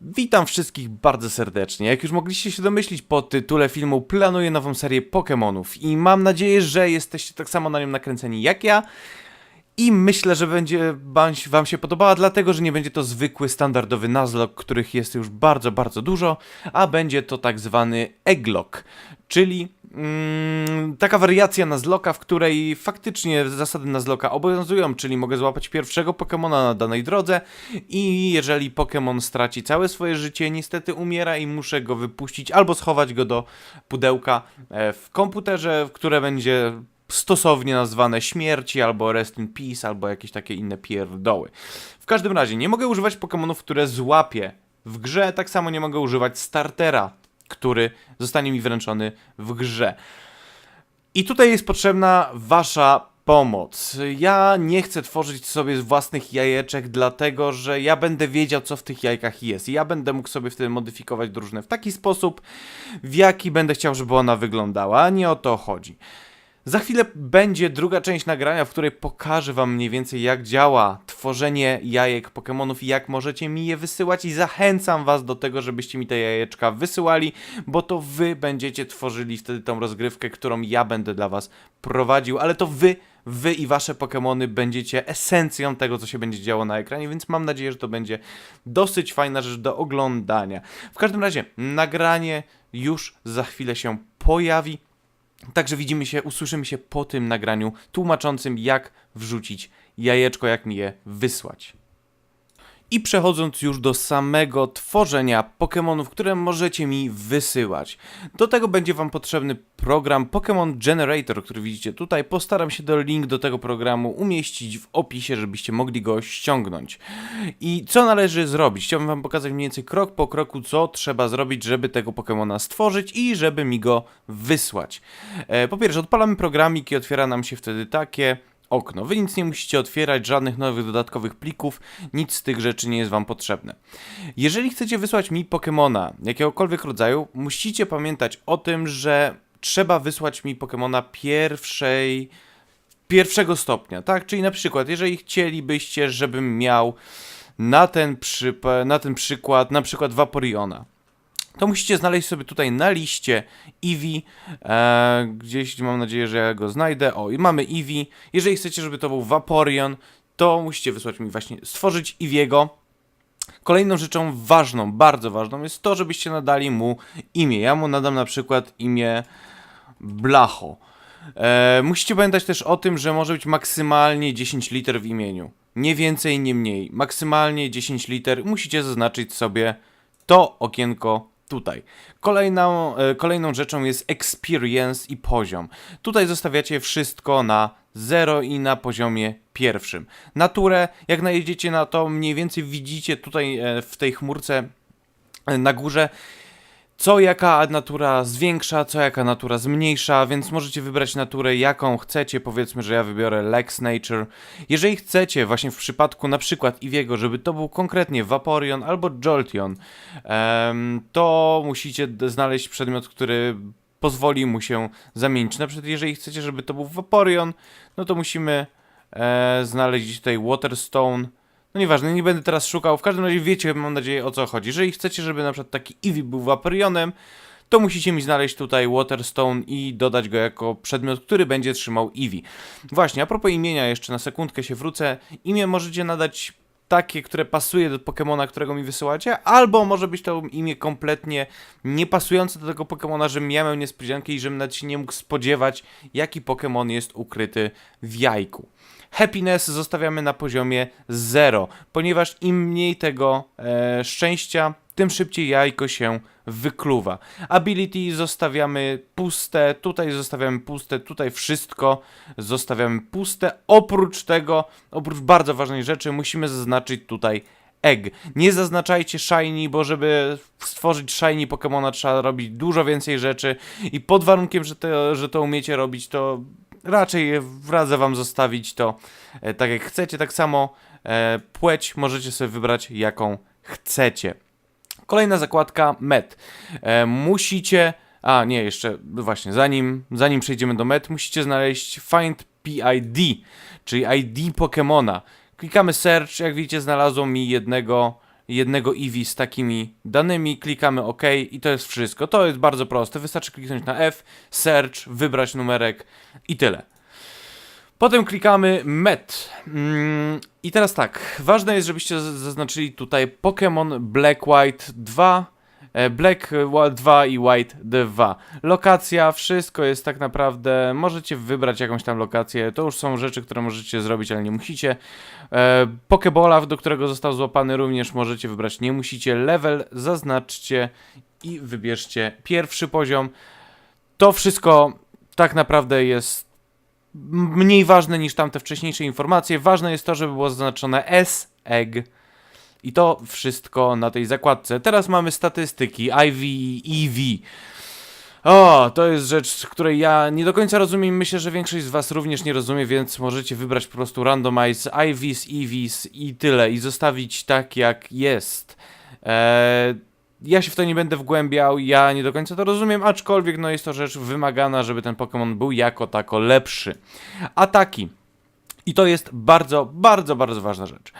Witam wszystkich bardzo serdecznie. Jak już mogliście się domyślić po tytule filmu, planuję nową serię Pokémonów i mam nadzieję, że jesteście tak samo na nią nakręceni jak ja. I myślę, że będzie wam się- podobała, dlatego że nie będzie to zwykły, standardowy Nuzlocke, których jest już bardzo, bardzo dużo, a będzie to tak zwany Egglock, czyli mm, taka wariacja Nuzlocka, w której faktycznie zasady Nuzlocka obowiązują, czyli mogę złapać pierwszego Pokemona na danej drodze i jeżeli Pokémon straci całe swoje życie, niestety umiera i muszę go wypuścić albo schować go do pudełka e, w komputerze, które będzie stosownie nazwane śmierci, albo rest in peace, albo jakieś takie inne pierdoły. W każdym razie, nie mogę używać Pokémonów, które złapię w grze, tak samo nie mogę używać startera, który zostanie mi wręczony w grze. I tutaj jest potrzebna wasza pomoc. Ja nie chcę tworzyć sobie własnych jajeczek, dlatego że ja będę wiedział, co w tych jajkach jest. I ja będę mógł sobie wtedy modyfikować drużynę w taki sposób, w jaki będę chciał, żeby ona wyglądała, nie o to chodzi. Za chwilę będzie druga część nagrania, w której pokażę wam mniej więcej jak działa tworzenie jajek Pokémonów i jak możecie mi je wysyłać i zachęcam was do tego, żebyście mi te jajeczka wysyłali, bo to wy będziecie tworzyli wtedy tą rozgrywkę, którą ja będę dla was prowadził, ale to wy Wy i wasze Pokémony będziecie esencją tego, co się będzie działo na ekranie, więc mam nadzieję, że to będzie dosyć fajna rzecz do oglądania. W każdym razie, nagranie już za chwilę się pojawi. Także widzimy się, usłyszymy się po tym nagraniu tłumaczącym, jak wrzucić jajeczko, jak mi je wysłać. I przechodząc już do samego tworzenia Pokémonów, które możecie mi wysyłać. Do tego będzie Wam potrzebny program Pokémon Generator, który widzicie tutaj. Postaram się do link do tego programu umieścić w opisie, żebyście mogli go ściągnąć. I co należy zrobić? Chciałbym Wam pokazać mniej więcej krok po kroku, co trzeba zrobić, żeby tego Pokémona stworzyć i żeby mi go wysłać. E, po pierwsze, odpalamy programik i otwiera nam się wtedy takie okno. Wy nic nie musicie otwierać, żadnych nowych dodatkowych plików, nic z tych rzeczy nie jest Wam potrzebne. Jeżeli chcecie wysłać mi Pokemona jakiegokolwiek rodzaju, musicie pamiętać o tym, że trzeba wysłać mi Pokemona pierwszej pierwszego stopnia, tak? Czyli na przykład, jeżeli chcielibyście, żebym miał na ten, na ten przykład, na przykład Vaporeona, to musicie znaleźć sobie tutaj na liście Eevee, e, gdzieś mam nadzieję, że ja go znajdę. O, i mamy Eevee. Jeżeli chcecie, żeby to był Vaporeon, to musicie wysłać mi właśnie, stworzyć Eevee'ego. Kolejną rzeczą ważną, bardzo ważną jest to, żebyście nadali mu imię. Ja mu nadam na przykład imię Blacho. E, musicie pamiętać też o tym, że może być maksymalnie 10 liter w imieniu. Nie więcej, nie mniej. Maksymalnie 10 liter. Musicie zaznaczyć sobie to okienko tutaj. Kolejną, e, kolejną rzeczą jest experience i poziom. Tutaj zostawiacie wszystko na 0 i na poziomie pierwszym. Naturę, jak najedziecie na to, mniej więcej widzicie tutaj e, w tej chmurce e, na górze, co jaka natura zwiększa, co jaka natura zmniejsza, więc możecie wybrać naturę jaką chcecie, powiedzmy, że ja wybiorę Lex Nature. Jeżeli chcecie, właśnie w przypadku na przykład Iwiego, żeby to był konkretnie Vaporeon albo Jolteon, to musicie znaleźć przedmiot, który pozwoli mu się zamienić. Na przykład jeżeli chcecie, żeby to był Vaporeon, no to musimy e, znaleźć tutaj Waterstone, no nieważne, nie będę teraz szukał. W każdym razie wiecie, mam nadzieję, o co chodzi. Jeżeli chcecie, żeby na przykład taki Eevee był Vaporionem, to musicie mi znaleźć tutaj Waterstone i dodać go jako przedmiot, który będzie trzymał Eevee. Właśnie, a propos imienia, jeszcze na sekundkę się wrócę. Imię możecie nadać takie, które pasuje do Pokemona, którego mi wysyłacie, albo może być to imię kompletnie niepasujące do tego Pokemona, żebym ja miał niespodziankę i żebym nawet się nie mógł spodziewać, jaki Pokemon jest ukryty w jajku. Happiness zostawiamy na poziomie 0, ponieważ im mniej tego e, szczęścia, tym szybciej jajko się wykluwa. Ability zostawiamy puste, tutaj zostawiamy puste, tutaj wszystko zostawiamy puste. Oprócz tego, oprócz bardzo ważnej rzeczy, musimy zaznaczyć tutaj egg. Nie zaznaczajcie shiny, bo żeby stworzyć shiny Pokemona trzeba robić dużo więcej rzeczy i pod warunkiem, że to, że to umiecie robić, to raczej radzę wam zostawić to e, tak jak chcecie. Tak samo e, płeć możecie sobie wybrać jaką chcecie. Kolejna zakładka met. E, musicie. A, nie, jeszcze właśnie, zanim, zanim przejdziemy do met, musicie znaleźć Find PID, czyli ID Pokemona. Klikamy search, jak widzicie, znalazło mi jednego jednego Eevee z takimi danymi, klikamy OK i to jest wszystko. To jest bardzo proste, wystarczy kliknąć na F, search, wybrać numerek i tyle. Potem klikamy Met. Mm, I teraz tak, ważne jest, żebyście zaznaczyli tutaj Pokémon Black White 2, e, Black White 2 i White 2. Lokacja, wszystko jest tak naprawdę, możecie wybrać jakąś tam lokację, to już są rzeczy, które możecie zrobić, ale nie musicie. E, Pokebola, do którego został złapany również możecie wybrać, nie musicie. Level zaznaczcie i wybierzcie pierwszy poziom. To wszystko tak naprawdę jest mniej ważne niż tamte wcześniejsze informacje. Ważne jest to, żeby było zaznaczone S, egg. I to wszystko na tej zakładce. Teraz mamy statystyki IV i EV. O, to jest rzecz, której ja nie do końca rozumiem. Myślę, że większość z Was również nie rozumie, więc możecie wybrać po prostu randomize IVs, EVs i tyle. I zostawić tak, jak jest. Eee, ja się w to nie będę wgłębiał, ja nie do końca to rozumiem, aczkolwiek no jest to rzecz wymagana, żeby ten Pokémon był jako tako lepszy. Ataki. I to jest bardzo, bardzo, bardzo ważna rzecz.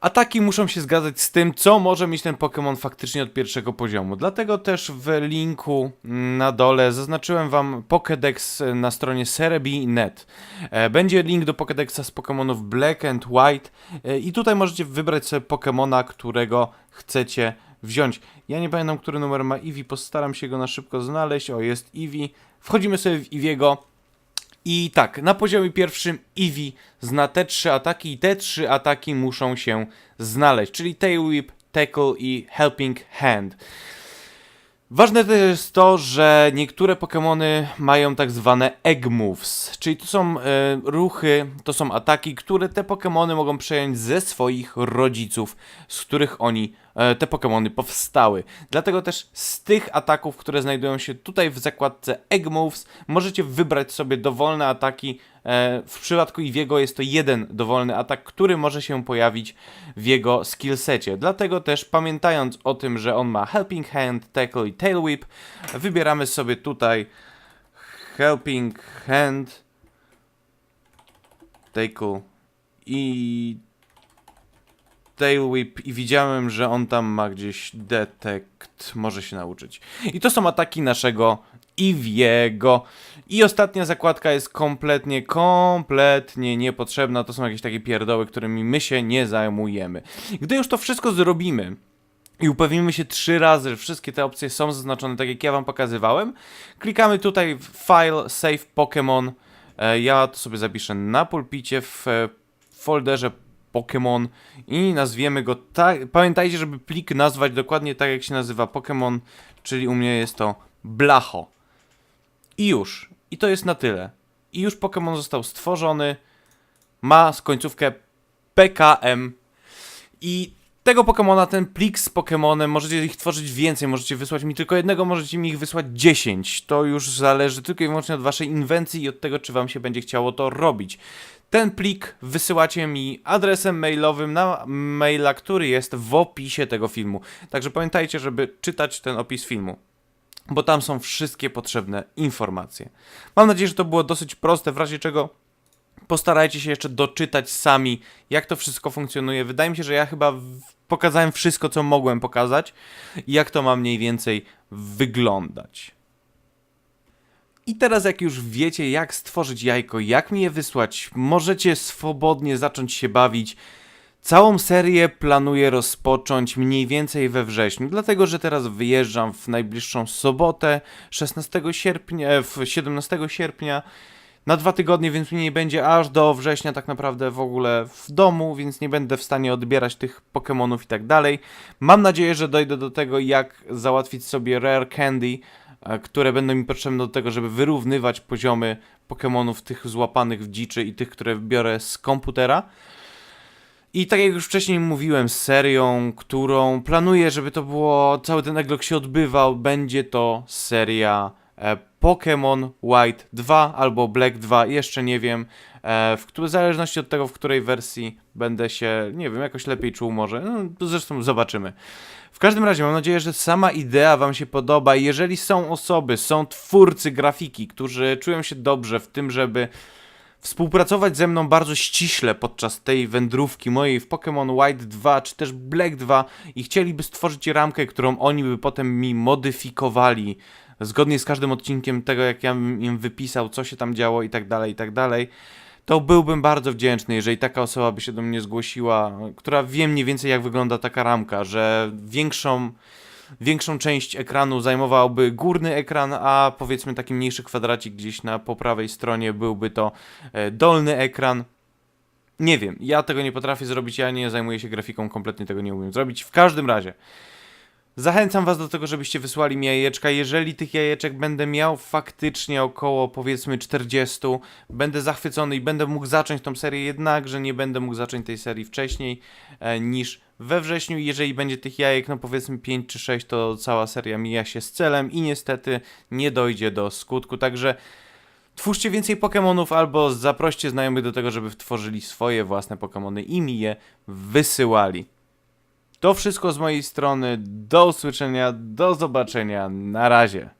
Ataki muszą się zgadzać z tym, co może mieć ten Pokémon faktycznie od pierwszego poziomu. Dlatego też w linku na dole zaznaczyłem wam Pokédex na stronie Cerebi.net. E, Będzie link do Pokédexa z Pokémonów Black and White e, i tutaj możecie wybrać sobie Pokémona, którego chcecie wziąć. Ja nie pamiętam, który numer ma Eevee, postaram się go na szybko znaleźć. O, jest Eevee. Wchodzimy sobie w Eevee'ego. I tak, na poziomie pierwszym Eevee zna te trzy ataki i te trzy ataki muszą się znaleźć, czyli Tail Whip, Tackle i Helping Hand. Ważne też jest to, że niektóre Pokémony mają tak zwane Egg Moves, czyli to są e, ruchy, to są ataki, które te Pokémony mogą przejąć ze swoich rodziców, z których oni, te Pokémony powstały. Dlatego też z tych ataków, które znajdują się tutaj w zakładce Egg Moves, możecie wybrać sobie dowolne ataki. E, w przypadku Iwiego jest to jeden dowolny atak, który może się pojawić w jego skillsecie. Dlatego też pamiętając o tym, że on ma Helping Hand, Tackle i Tail Whip, wybieramy sobie tutaj Helping Hand, Tackle i Tail Whip i widziałem, że on tam ma gdzieś Detect, może się nauczyć. I to są ataki naszego Iwiego. I ostatnia zakładka jest kompletnie, kompletnie niepotrzebna. To są jakieś takie pierdoły, którymi my się nie zajmujemy. Gdy już to wszystko zrobimy, i upewnimy się trzy razy, że wszystkie te opcje są zaznaczone tak jak ja wam pokazywałem. Klikamy tutaj w File, Save Pokémon. E, Ja to sobie zapiszę na pulpicie w e, folderze Pokémon i nazwiemy go tak. Pamiętajcie, żeby plik nazwać dokładnie tak jak się nazywa Pokémon, czyli u mnie jest to Blacho. I już. I to jest na tyle. I już Pokémon został stworzony. Ma skońcówkę PKM. I tego Pokemona, ten plik z Pokemonem, możecie ich tworzyć więcej, możecie wysłać mi tylko jednego, możecie mi ich wysłać 10. To już zależy tylko i wyłącznie od waszej inwencji i od tego, czy wam się będzie chciało to robić. Ten plik wysyłacie mi adresem mailowym na maila, który jest w opisie tego filmu. Także pamiętajcie, żeby czytać ten opis filmu bo tam są wszystkie potrzebne informacje. Mam nadzieję, że to było dosyć proste, w razie czego postarajcie się jeszcze doczytać sami, jak to wszystko funkcjonuje. Wydaje mi się, że ja chyba pokazałem wszystko, co mogłem pokazać i jak to ma mniej więcej wyglądać. I teraz, jak już wiecie, jak stworzyć jajko, jak mi je wysłać, możecie swobodnie zacząć się bawić. Całą serię planuję rozpocząć mniej więcej we wrześniu, dlatego że teraz wyjeżdżam w najbliższą sobotę, 16 sierpnia, e, w 17 sierpnia, na dwa tygodnie, więc mnie nie będzie aż do września tak naprawdę w ogóle w domu, więc nie będę w stanie odbierać tych Pokémonów i tak dalej. Mam nadzieję, że dojdę do tego, jak załatwić sobie Rare Candy, e, które będą mi potrzebne do tego, żeby wyrównywać poziomy Pokémonów tych złapanych w dziczy i tych, które biorę z komputera. I tak jak już wcześniej mówiłem, serią, którą planuję, żeby to było, cały ten eglog się odbywał, będzie to seria Pokémon White 2 albo Black 2, jeszcze nie wiem, e, w, w zależności od tego, w której wersji będę się, nie wiem, jakoś lepiej czuł może, no, zresztą zobaczymy. W każdym razie mam nadzieję, że sama idea Wam się podoba. I jeżeli są osoby, są twórcy grafiki, którzy czują się dobrze w tym, żeby współpracować ze mną bardzo ściśle podczas tej wędrówki mojej w Pokémon White 2 czy też Black 2 i chcieliby stworzyć ramkę, którą oni by potem mi modyfikowali zgodnie z każdym odcinkiem tego, jak ja bym im wypisał, co się tam działo i tak dalej, i tak dalej, to byłbym bardzo wdzięczny, jeżeli taka osoba by się do mnie zgłosiła, która wie mniej więcej, jak wygląda taka ramka, że większą większą część ekranu zajmowałby górny ekran, a powiedzmy taki mniejszy kwadracik gdzieś na po prawej stronie byłby to e, dolny ekran. Nie wiem, ja tego nie potrafię zrobić, ja nie zajmuję się grafiką, kompletnie tego nie umiem zrobić. W każdym razie, zachęcam Was do tego, żebyście wysłali mi jajeczka. Jeżeli tych jajeczek będę miał faktycznie około powiedzmy 40, będę zachwycony i będę mógł zacząć tą serię, jednakże nie będę mógł zacząć tej serii wcześniej e, niż we wrześniu. Jeżeli będzie tych jajek, no powiedzmy 5 czy 6, to cała seria mija się z celem i niestety nie dojdzie do skutku. Także twórzcie więcej Pokémonów albo zaproście znajomych do tego, żeby tworzyli swoje własne Pokémony i mi je wysyłali. To wszystko z mojej strony. Do usłyszenia, do zobaczenia. Na razie.